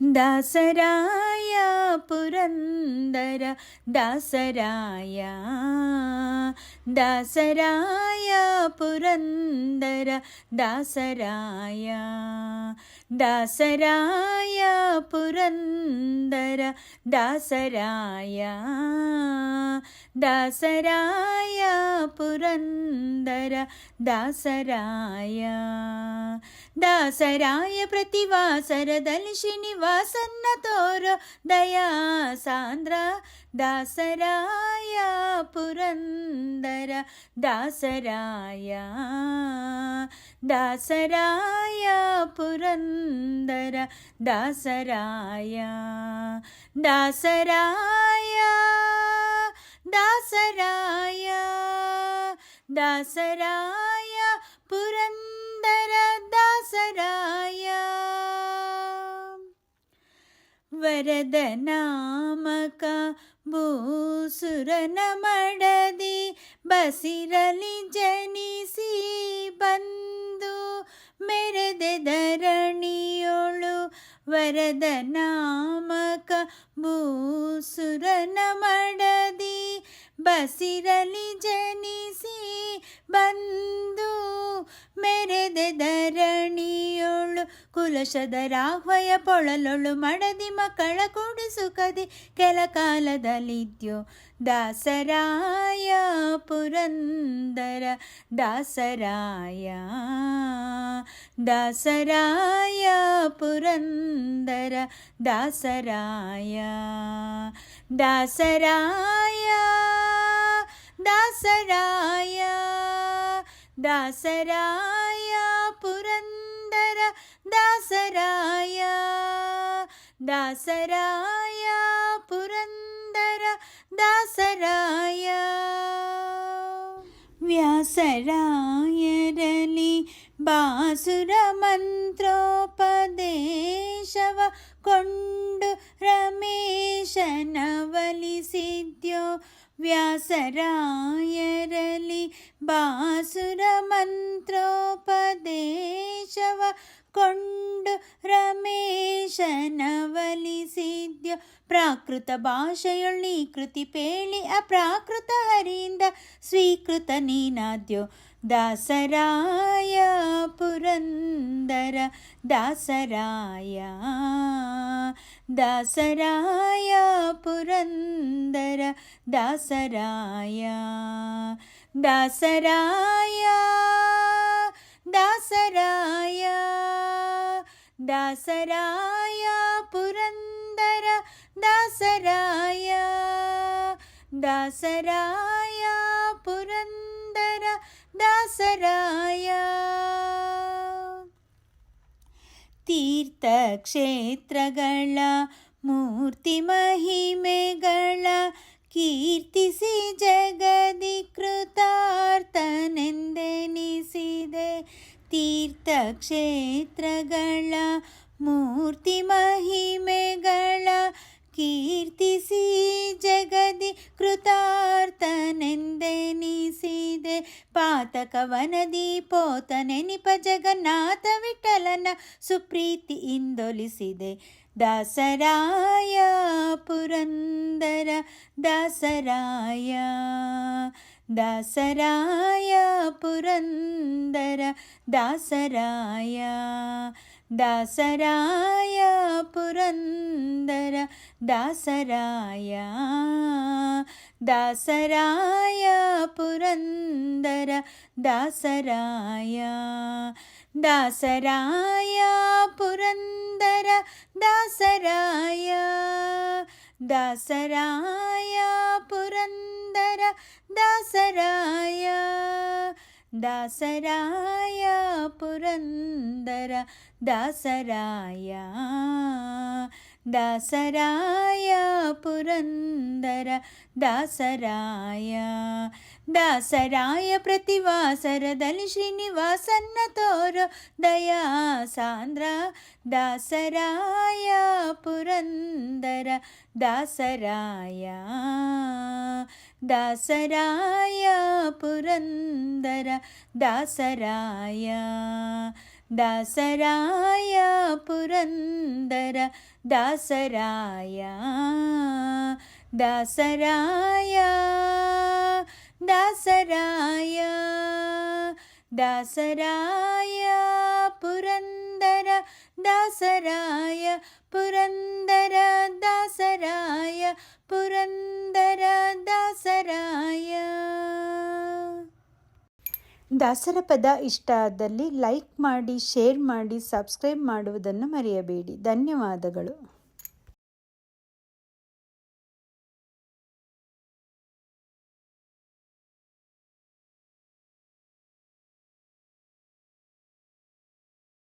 दासराय पुरन्दर दासराय दासराय पुरन्दर दासराय दासराय पुरन्दर दासराय दासराय पुरन्दर दासराय दासराय प्रतिवासरदलशिनिवा ಶ್ರೀನಿವಾಸನ್ನ ತೋರೋ ದಯಾ ಸಾಂದ್ರ ದಾಸರಾಯ ಪುರಂದರ ದಾಸರಾಯ ದಾಸರಾಯ ಪುರಂದರ ದಾಸರಾಯ ದಾಸರಾಯ ದಾಸರಾಯ ದಾಸರಾಯ ಪುರಂದರ ದಾಸರಾಯ ವರದ ನಾಮಕ ಭೂಸುರನ ಮಡದಿ ಬಸಿರಲಿ ಜನಿಸಿ ಬಂದು ಮೆರೆದೆ ಧರಣಿಯೋಳು ವರದ ನಾಮಕ ಭೂಸುರನ ಮಡದಿ ಬಸಿರಲಿ ಜನಿಸಿ ಬಂದು ಮೆರೆದೆ ಧರಣಿಯೋಳು ಕುಲಶದ ರಾಹ್ವಯ ಪೊಳಲೊಳು ಮಡದಿ ಮಕ್ಕಳ ಕೂಡಿಸುಕದಿ ಕೆಲ ಕಾಲದಲ್ಲಿದ್ಯೋ ದಾಸರಾಯ ಪುರಂದರ ದಾಸರಾಯ ದಾಸರಾಯ ಪುರಂದರ ದಾಸರಾಯ ದಾಸರಾಯ ದಾಸರಾಯ ದಾಸರಾಯ ಪುರಂದರ दासराय दासराय पुरन्दर दासराय। व्यासरायरी बासुरमन्त्रोपदेशव कोण्डु रमेश व्यासरायरलि बासुरमन्त्रोपदेशव कण्ड रमेशनवलिद्यो प्राकृतभाषयो कृतिपेलि अप्राकृत हरिन्द स्वीकृत नीनाद्यो दासराय पुरन् ಪುರಂದರ ದಾಸರಾಯ ದಾಸರಾಯ ಪುರಂದರ ದಾಸರಾಯ ದಾಸರಾಯ ದಾಸರಾಯ ದಾಸರಾಯ ಪುರಂದರ ದಾಸರಾಯ ದಾಸರಾಯ ಪುರಂದರ ದಾಸರಾಯ ತೀರ್ಥಕ್ಷೇತ್ರಗಳ ಮೂರ್ತಿ ಮಹಿಮೆಗಳ ಕೀರ್ತಿಸಿ ಜಗದಿ ಕೃತಾರ್ಥನೆಂದೆನಿಸಿದೆ ತೀರ್ಥಕ್ಷೇತ್ರಗಳ ಮೂರ್ತಿ ಮಹಿಮೆಗಳ ಕೀರ್ತಿಸಿ ಜಗದಿ ಕೃತಾರ್ಥನೆಂದೆನಿಸಿದೆ ಪಾತಕವನದಿ ಪೋತ ನೆನಿಪ ಜಗನ್ನಾಥ ವಿಠಲನ ಸುಪ್ರೀತಿ ಇಂದೊಲಿಸಿದೆ ದಾಸರಾಯ ಪುರಂದರ ದಾಸರಾಯ దాసరాయ పురందర దాసరాయ దాసరాయ పురందర దాసరాయ దాసరాయ పురందర దాసరాయ దాసరాయ పురందర దాసరాయ దాసరాయ పురందర. దాసరాయ దాసరాయ పురందర దాసరాయ దాసరాయ పురందర దాసరాಯ ದಾಸರಾಯ ಪ್ರತಿವಾಸರದಲ್ಲಿ ಶ್ರೀನಿವಾಸನ್ನ ತೋರು ದಯಾ ಸಾಂದ್ರ ದಾಸರಾಯ ಪುರಂದರ ದಾಸರಾಯ ದಾಸರಾಯ ಪುರಂದರ ದಾಸರಾಯ ದಾಸರಾಯ ಪುರಂದರ ದಾಸರಾಯ ದಾಸರಾಯ ದಾಸರಾಯ ದಾಸರಾಯ ಪುರಂದರ ಪುರಂದರ ದಾಸರಾಯ ಪುರಂದರ ದಾಸರಾಯ ಪುರಂದರ ದಾಸರಾಯ. ದಾಸರ ಪದ ಇಷ್ಟ ಆದಲ್ಲಿ ಲೈಕ್ ಮಾಡಿ, ಶೇರ್ ಮಾಡಿ, ಸಬ್ಸ್ಕ್ರೈಬ್ ಮಾಡುವುದನ್ನು ಮರೆಯಬೇಡಿ. ಧನ್ಯವಾದಗಳು.